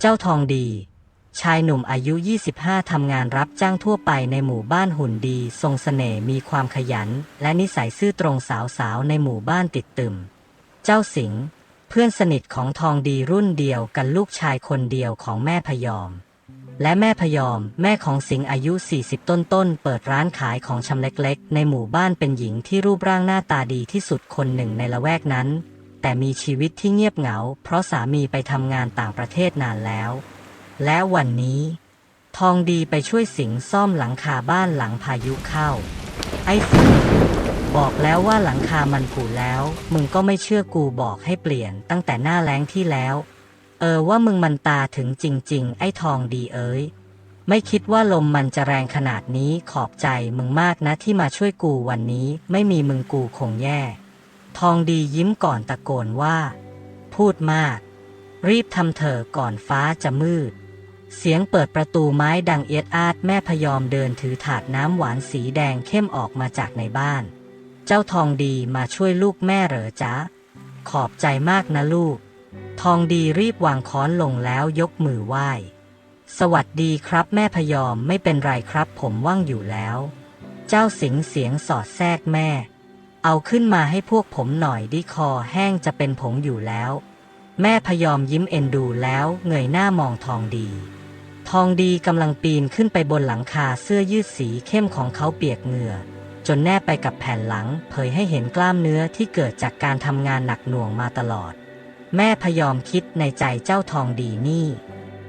เจ้าทองดี ชายหนุ่มอายุ 25 ทำงานรับจ้างทั่วไปในหมู่บ้านหุ่นดี ทรงสเสน่ห์มีความขยัน และนิสัยซื่อตรงสาวๆในหมู่บ้านติดตึม เจ้าสิงห์เพื่อนสนิทของทองดีรุ่นเดียวกันลูกชายคนเดียวของแม่พยอม และแม่พยอม แม่ของสิงห์อายุ 40 ต้นๆเปิดร้านขายของชำเล็กๆ ในหมู่บ้านเป็นหญิงที่รูปร่างหน้าตาดีที่สุดคนหนึ่งในละแวกนั้น แต่มีชีวิตที่เงียบเหงา เพราะสามีไปทำงานต่างประเทศนานแล้ว และวันนี้ ทองดีไปช่วยสิงซ่อมหลังคาบ้านหลังพายุเข้า ไอ้สิงบอกแล้วว่าหลังคามันผุแล้ว มึงก็ไม่เชื่อกูบอกให้เปลี่ยนตั้งแต่หน้าแล้งที่แล้ว เออว่ามึงมันตาถึงจริง ๆ ไอ้ทองดีเอ้ยไม่คิดว่าลมมันจะแรงขนาดนี้ขอบใจมึงมากนะที่มาช่วยกูวันนี้ ไม่มีมึงกูคงแย่ ทองดียิ้มก่อนตะโกนว่า พูดมาก รีบทำเถอะก่อนฟ้าจะมืด เสียงเปิดประตูไม้ดังเอียดอาดแม่พยอมเดินถือถาดน้ำหวานสีแดงเข้มออกมาจากในบ้าน เจ้าทองดีมาช่วยลูกแม่เหรอจ๊ะ ขอบใจมากนะลูก ทองดีรีบวางค้อนลงแล้วยกมือไหว้ สวัสดีครับแม่พยอมไม่เป็นไรครับผมว่างอยู่แล้ว เจ้าสิงเสียงสอดแทรกแม่ เอาขึ้นมาให้พวกผมหน่อยดิคอแห้งจะเป็นผงอยู่แล้ว แม่พยอมยิ้มเอ็นดูแล้วเงยหน้ามองทองดี ทองดีกำลังปีนขึ้นไปบนหลังคาเสื้อยืดสีเข้มของเขาเปียกเหงื่อ จนแนบไปกับแผ่นหลัง เผยให้เห็นกล้ามเนื้อที่เกิดจากการทำงานหนักหน่วงมาตลอด แม่พยอมคิดในใจเจ้าทองดีนี่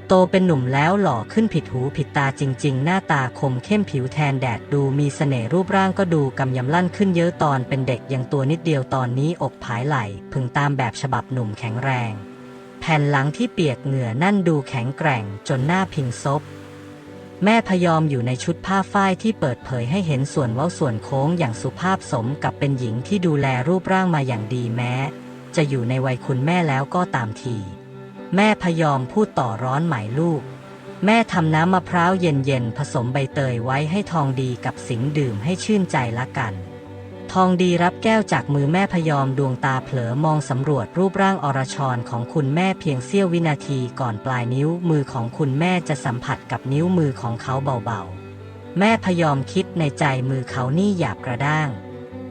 โตเป็นหนุ่มแล้วหล่อขึ้นผิดหูผิดตาจริง ๆ หน้าตาคมเข้มผิวแทนแดดดูมีเสน่ห์รูปร่างก็ดูกำยำลั่นขึ้นเยอะตอนเป็นเด็กยังตัวนิดเดียวตอนนี้อกผายไหลพึงตามแบบฉบับหนุ่มแข็งแรง แผ่นหลังที่เปียกเหงื่อนั่นดูแข็งแกร่งจนหน้าพิงซบแม่พยอมอยู่ในชุดผ้าฝ้ายที่เปิดเผยให้เห็นส่วนเว้าส่วนโค้งอย่างสุภาพสมกับเป็นหญิงที่ดูแลรูปร่างมาอย่างดีแม้ จะอยู่ในวัยคุณแม่แล้วก็ตามที แม่พยอมพูดต่อร้อนหมายลูก แม่ทำน้ำมะพร้าวเย็นๆผสมใบเตยไว้ให้ทองดีกับสิงดื่มให้ชื่นใจละกัน ทองดีรับแก้วจากมือแม่พยอมดวงตาเผลอมองสำรวจรูปร่างอรชรของคุณแม่เพียงเสี้ยววินาทีก่อนปลายนิ้วมือของคุณแม่จะสัมผัสกับนิ้วมือของเขาเบาๆ แม่พยอมคิดในใจมือเขานี่หยาบกระด้าง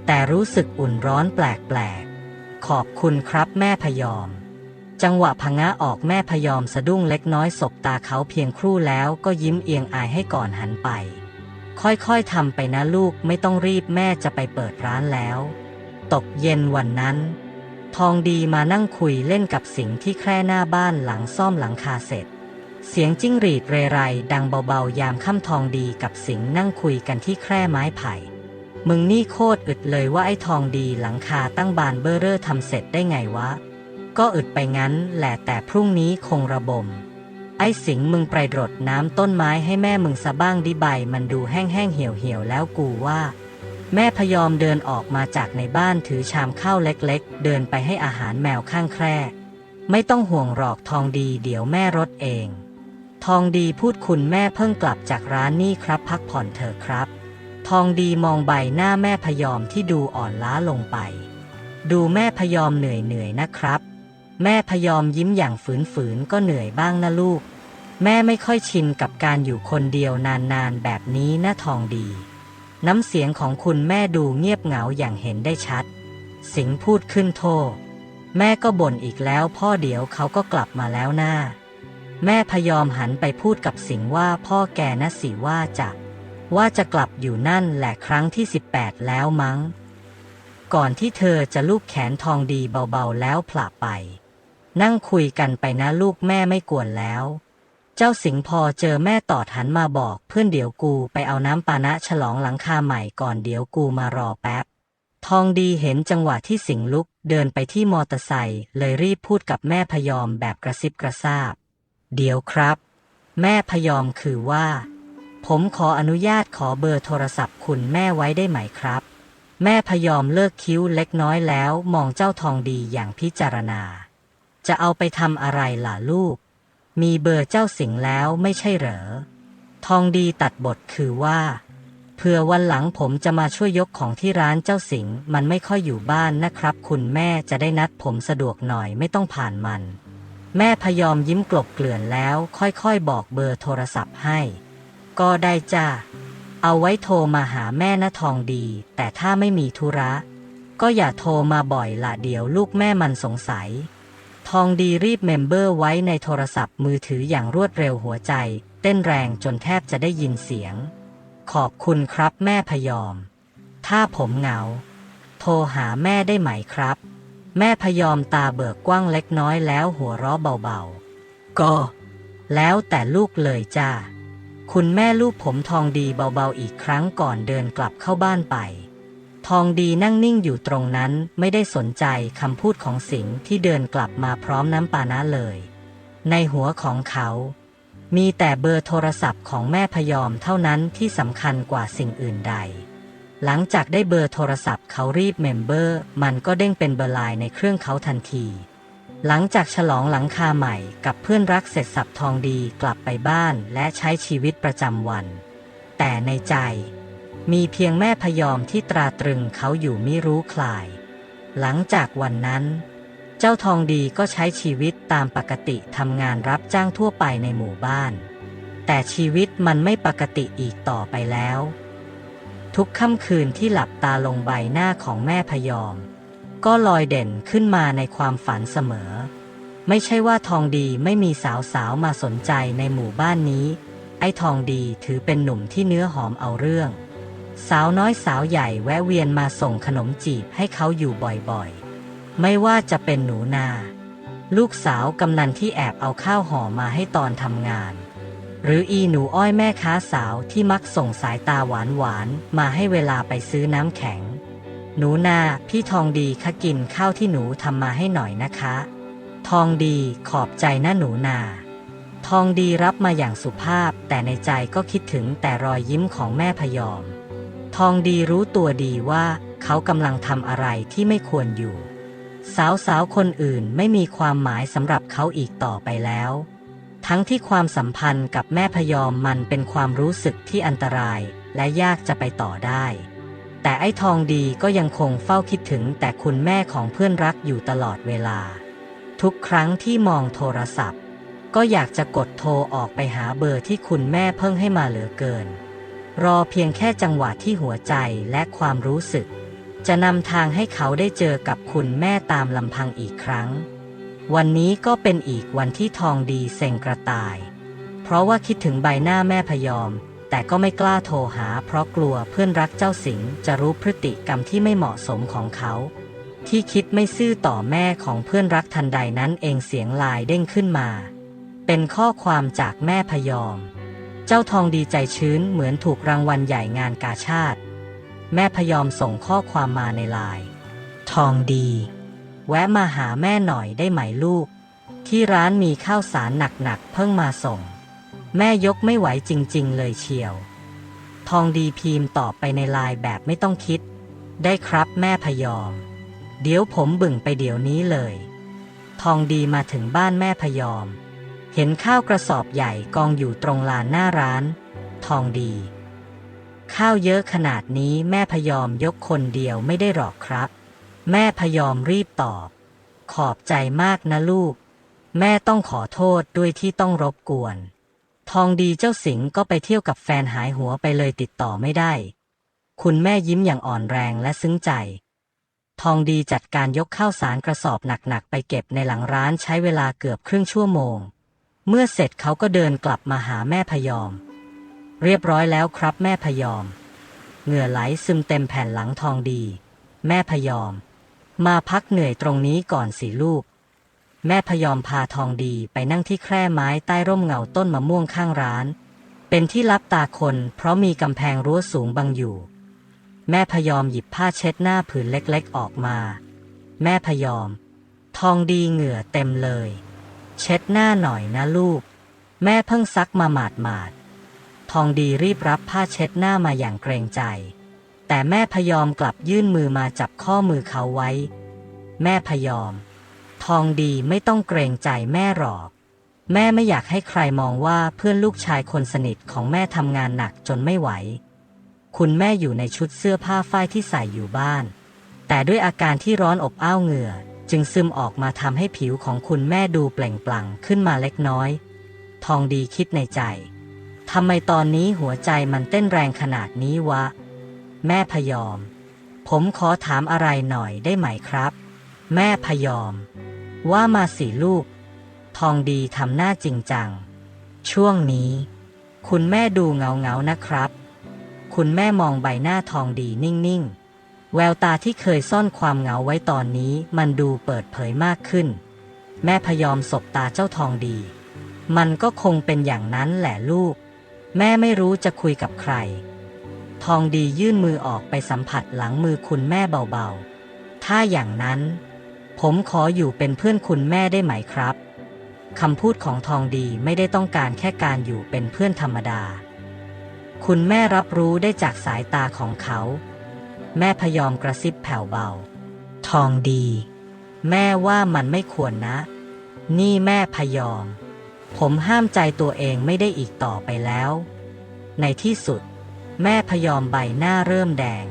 แต่รู้สึกอุ่นร้อนแปลกๆขอบคุณครับแม่พยอม จังหวะพงะออกแม่พยอมสะดุ้งเล็กน้อยสบตาเขาเพียงครู่แล้วก็ยิ้มเอียงอายให้ก่อนหันไป ค่อยๆทำไปนะลูกไม่ต้องรีบแม่จะไปเปิดร้านแล้ว ตกเย็นวันนั้น ทองดีมานั่งคุยเล่นกับสิงที่แคร่หน้าบ้านหลังซ่อมหลังคาเสร็จ เสียงจิ้งหรีดเรไรดังเบาๆ ยามค่ำทองดีกับสิงนั่งคุยกันที่แคร่ไม้ไผ่มึงนี่โคตรอึดเลยว่าไอ้ทองดีหลังคาตั้งบานเบ้อเร่อทำเสร็จได้ไงวะ ก็อึดไปงั้นแหละแต่พรุ่งนี้คงระบม ไอ้สิงมึงไปรดน้ำต้นไม้ให้แม่มึงซะบ้างดิใบมันดูแห้งๆเหี่ยวๆแล้วกูว่า แม่พยอมเดินออกมาจากในบ้านถือชามข้าวเล็กๆ เดินไปให้อาหารแมวข้างแคร่ ไม่ต้องห่วงหรอกทองดีเดี๋ยวแม่รดเอง ทองดีพูดคุณแม่เพิ่งกลับจากร้านนี่ครับ พักผ่อนเถอะครับ ทองดีมองใบหน้าแม่พยอมที่ดูอ่อนล้าลงไป ดูแม่พยอมเหนื่อยๆนะครับ แม่พยอมยิ้มอย่างฝืนๆก็เหนื่อยบ้างนะลูก แม่ไม่ค่อยชินกับการอยู่คนเดียวนานๆแบบนี้นะทองดี น้ำเสียงของคุณแม่ดูเงียบเหงาอย่างเห็นได้ชัด สิงพูดขึ้นโทษแม่ก็บ่นอีกแล้วพ่อเดี๋ยวเขาก็กลับมาแล้วหน้า แม่พยอมหันไปพูดกับสิงว่าพ่อแกนะสิว่าจะว่าจะกลับอยู่นั่นแหละครั้งที่ 18 แล้วมั้ง ก่อนที่เธอจะลูบแขนทองดีเบาๆแล้วผละไป นั่งคุยกันไปนะลูกแม่ไม่กวนแล้ว เจ้าสิงห์พอเจอแม่ตอดหันมาบอก เพื่อนเดี๋ยวกูไปเอาน้ำปานะฉลองหลังคาใหม่ก่อนเดี๋ยวกูมารอแป๊บ ทองดีเห็นจังหวะที่สิงลุกเดินไปที่มอเตอร์ไซค์เลยรีบพูดกับแม่พยอมแบบกระซิบกระซาบ เดี๋ยวครับ แม่พยอมคือว่า ผมขออนุญาตขอเบอร์โทรศัพท์คุณแม่ไว้ได้ไหมครับ แม่พยอมเลิกคิ้วเล็กน้อยแล้วมองเจ้าทองดีอย่างพิจารณา จะเอาไปทำอะไรล่ะลูก มีเบอร์เจ้าสิงแล้วไม่ใช่เหรอ ทองดีตัดบทคือว่าเผื่อวันหลังผมจะมาช่วยยกของที่ร้านเจ้าสิงมันไม่ค่อยอยู่บ้านนะครับ คุณแม่จะได้นัดผมสะดวกหน่อยไม่ต้องผ่านมัน แม่พยอมยิ้มกลบเกลื่อนแล้วค่อยๆ บอกเบอร์โทรศัพท์ให้ ก็ได้จ้าเอาไว้โทรมาหาแม่นะทองดี แต่ถ้าไม่มีธุระ ก็อย่าโทรมาบ่อยละเดี๋ยวลูกแม่มันสงสัย ทองดีรีบเมมเบอร์ไว้ในโทรศัพท์มือถืออย่างรวดเร็วหัวใจ เต้นแรงจนแทบจะได้ยินเสียง ขอบคุณครับแม่พยอม ถ้าผมเหงา โทรหาแม่ได้ไหมครับ แม่พยอมตาเบิกกว้างเล็กน้อยแล้วหัวเราะเบาๆ ก็ แล้วแต่ลูกเลยจ้าคุณแม่ลูกผมทองดีเบาๆอีกครั้งก่อนเดินกลับเข้าบ้านไป ทองดีนั่งนิ่งอยู่ตรงนั้นไม่ได้สนใจคำพูดของสิงห์ที่เดินกลับมาพร้อมน้ำปานะเลย ในหัวของเขา มีแต่เบอร์โทรศัพท์ของแม่พยอมเท่านั้นที่สำคัญกว่าสิ่งอื่นใด หลังจากได้เบอร์โทรศัพท์เขารีบเมมเบอร์ มันก็เด้งเป็นเบอร์ไลน์ในเครื่องเขาทันที หลังจากฉลองหลังคาใหม่กับเพื่อนรักเสร็จสับทองดีกลับไปบ้านและใช้ชีวิตประจำวัน แต่ในใจ มีเพียงแม่พยอมที่ตราตรึงเขาอยู่มิรู้คลาย หลังจากวันนั้น เจ้าทองดีก็ใช้ชีวิตตามปกติทำงานรับจ้างทั่วไปในหมู่บ้าน แต่ชีวิตมันไม่ปกติอีกต่อไปแล้ว ทุกค่ำคืนที่หลับตาลงใบหน้าของแม่พยอม ก็ลอยเด่นขึ้นมาในความฝันเสมอ ไม่ใช่ว่าทองดีไม่มีสาวๆมาสนใจในหมู่บ้านนี้ ไอ้ทองดีถือเป็นหนุ่มที่เนื้อหอมเอาเรื่อง สาวน้อยสาวใหญ่แวะเวียนมาส่งขนมจีบให้เขาอยู่บ่อยๆ ไม่ว่าจะเป็นหนูนา ลูกสาวกำนันที่แอบเอาข้าวห่อมาให้ตอนทำงาน หรืออีหนูอ้อยแม่ค้าสาวที่มักส่งสายตาหวานหวานๆมาให้เวลาไปซื้อน้ำแข็ง หนูนาพี่ทองดีคะกินข้าวที่หนูทำมาให้หน่อยนะคะ ทองดีขอบใจนะหนูนาทองดีรับมาอย่างสุภาพแต่ในใจก็คิดถึงแต่รอยยิ้มของแม่พยอม ทองดีรู้ตัวดีว่าเขากำลังทำอะไรที่ไม่ควรอยู่ สาวสาวๆคนอื่นไม่มีความหมายสำหรับเขาอีกต่อไปแล้ว ทั้งที่ความสัมพันธ์กับแม่พยอมมันเป็นความรู้สึกที่อันตรายและยากจะไปต่อได้ แต่ไอ้ทองดีก็ยังคงเฝ้าคิดถึงแต่คุณแม่ของเพื่อนรักอยู่ตลอดเวลา ทุกครั้งที่มองโทรศัพท์ ก็อยากจะกดโทรออกไปหาเบอร์ที่คุณแม่เพิ่งให้มาเหลือเกิน รอเพียงแค่จังหวะที่หัวใจและความรู้สึก จะนำทางให้เขาได้เจอกับคุณแม่ตามลำพังอีกครั้ง วันนี้ก็เป็นอีกวันที่ทองดีเซ็งกระต่าย เพราะว่าคิดถึงใบหน้าแม่พยอม แต่ก็ไม่กล้าโทรหา เพราะกลัวเพื่อนรักเจ้าสิงจะรู้พฤติกรรมที่ไม่เหมาะสมของเขา ที่คิดไม่ซื่อต่อแม่ของเพื่อนรักทันใดนั้นเองเสียงลายเด้งขึ้นมา เป็นข้อความจากแม่พยอม เจ้าทองดีใจชื้นเหมือนถูกรางวัลใหญ่งานกาชาติ แม่พยอมส่งข้อความมาในไลน์ทองดี แวะมาหาแม่หน่อยได้ไหมลูก ที่ร้านมีข้าวสารหนักๆเพิ่งมาส่ง แม่ยกไม่ไหวจริง ๆ เลยเชียว ทองดีพิมพ์ตอบไปในไลน์แบบไม่ต้องคิด ได้ครับแม่พยอม เดี๋ยวผมบึ่งไปเดี๋ยวนี้เลย ทองดีมาถึงบ้านแม่พยอม เห็นข้าวกระสอบใหญ่กองอยู่ตรงลานหน้าร้าน ทองดี ข้าวเยอะขนาดนี้แม่พยอมยกคนเดียวไม่ได้หรอกครับ แม่พยอมรีบตอบ ขอบใจมากนะลูก แม่ต้องขอโทษด้วยที่ต้องรบกวน ทองดีเจ้าสิงก็ไปเที่ยวกับแฟนหายหัวไปเลยติดต่อไม่ได้ คุณแม่ยิ้มอย่างอ่อนแรงและซึ้งใจทองดีจัดการยกข้าวสารกระสอบหนักๆ ไปเก็บในหลังร้านใช้เวลาเกือบครึ่งชั่วโมง เมื่อเสร็จเขาก็เดินกลับมาหาแม่พยอม เรียบร้อยแล้วครับแม่พยอม เหงื่อไหลซึมเต็มแผ่นหลังทองดี แม่พยอม มาพักเหนื่อยตรงนี้ก่อนสิลูก แม่พยอมพาทองดีไปนั่งที่แคร่ไม้ใต้ร่มเงาต้นมะม่วงข้างร้าน เป็นที่รับตาคนเพราะมีกำแพงรั้วสูงบังอยู่ แม่พยอมหยิบผ้าเช็ดหน้าผืนเล็กๆออกมา แม่พยอม ทองดีเหงื่อเต็มเลย เช็ดหน้าหน่อยนะลูก แม่เพิ่งซักมาหมาดหมาดๆทองดีรีบรับผ้าเช็ดหน้ามาอย่างเกรงใจ แต่แม่พยอมกลับยื่นมือมาจับข้อมือเขาไว้ แม่พยอม ทองดีไม่ต้องเกรงใจแม่หรอก แม่ไม่อยากให้ใครมองว่าเพื่อนลูกชายคนสนิทของแม่ทำงานหนักจนไม่ไหว คุณแม่อยู่ในชุดเสื้อผ้าฝ้ายที่ใส่อยู่บ้าน แต่ด้วยอาการที่ร้อนอบอ้าวเหงื่อ จึงซึมออกมาทำให้ผิวของคุณแม่ดูเปล่งปลั่งขึ้นมาเล็กน้อย ทองดีคิดในใจทำไมตอนนี้หัวใจมันเต้นแรงขนาดนี้วะ แม่พยอม ผมขอถามอะไรหน่อยได้ไหมครับ แม่พยอม ว่ามาสิลูก ทองดีทำหน้าจริงจัง ช่วงนี้ คุณแม่ดูเงาเงานะครับ คุณแม่มองใบหน้าทองดีนิ่งๆ แววตาที่เคยซ่อนความเหงาไว้ตอนนี้มันดูเปิดเผยมากขึ้น แม่พยอมสบตาเจ้าทองดี มันก็คงเป็นอย่างนั้นแหละลูก แม่ไม่รู้จะคุยกับใคร ทองดียื่นมือออกไปสัมผัสหลังมือคุณแม่เบาๆ ถ้าอย่างนั้น ผมขออยู่เป็นเพื่อนคุณแม่ได้ไหมครับคำพูดของทองดีไม่ได้ต้องการแค่การอยู่เป็นเพื่อนธรรมดา คุณแม่รับรู้ได้จากสายตาของเขา แม่พยอมกระซิบแผ่วเบา ทองดี แม่ว่ามันไม่ควรนะ นี่แม่พยอม ผมห้ามใจตัวเองไม่ได้อีกต่อไปแล้ว ในที่สุด แม่พยอมใบหน้าเริ่มแดง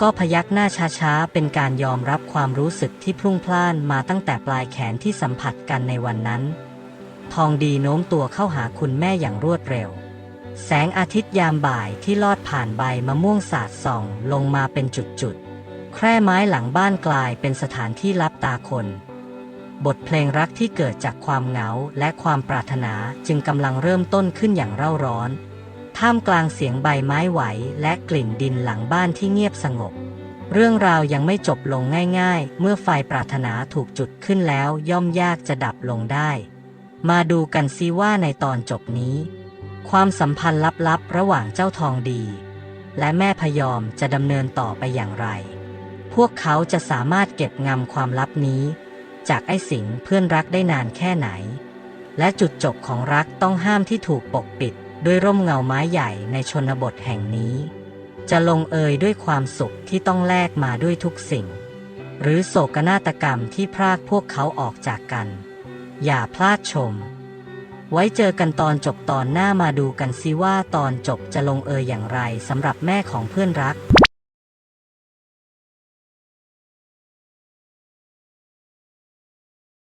ก็พยักหน้าช้าๆ เป็นการยอมรับความรู้สึกที่พรุ่งพล่านมาตั้งแต่ปลายแขนที่สัมผัสกันในวันนั้น ทองดีโน้มตัวเข้าหาคุณแม่อย่างรวดเร็ว แสงอาทิตย์ยามบ่ายที่ลอดผ่านใบมะม่วงสาดส่องลงมาเป็นจุดๆ แคร่ไม้หลังบ้านกลายเป็นสถานที่รับตาคน บทเพลงรักที่เกิดจากความเหงาและความปรารถนาจึงกำลังเริ่มต้นขึ้นอย่างเร่าร้อน ท่ามกลางเสียงใบไม้ไหวและกลิ่นดินหลังบ้านที่เงียบสงบ เรื่องราวยังไม่จบลงง่าย ๆ เมื่อไฟปรารถนาถูกจุดขึ้นแล้วย่อมยากจะดับลงได้ มาดูกันซิว่าในตอนจบนี้ ความสัมพันธ์ลับๆ ระหว่างเจ้าทองดี และแม่พยอมจะดำเนินต่อไปอย่างไร พวกเขาจะสามารถเก็บงำความลับนี้ จากไอ้สิงเพื่อนรักได้นานแค่ไหน และจุดจบของรักต้องห้ามที่ถูกปกปิดด้วยร่มเงาไม้ใหญ่ในชนบทแห่งนี้ จะลงเอยด้วยความสุขที่ต้องแลกมาด้วยทุกสิ่ง หรือโศกนาฏกรรมที่พรากพวกเขาออกจากกัน อย่าพลาดชม ไว้เจอกันตอนจบตอนหน้ามาดูกันซิว่าตอนจบจะลงเอยอย่างไรสำหรับแม่ของเพื่อนรัก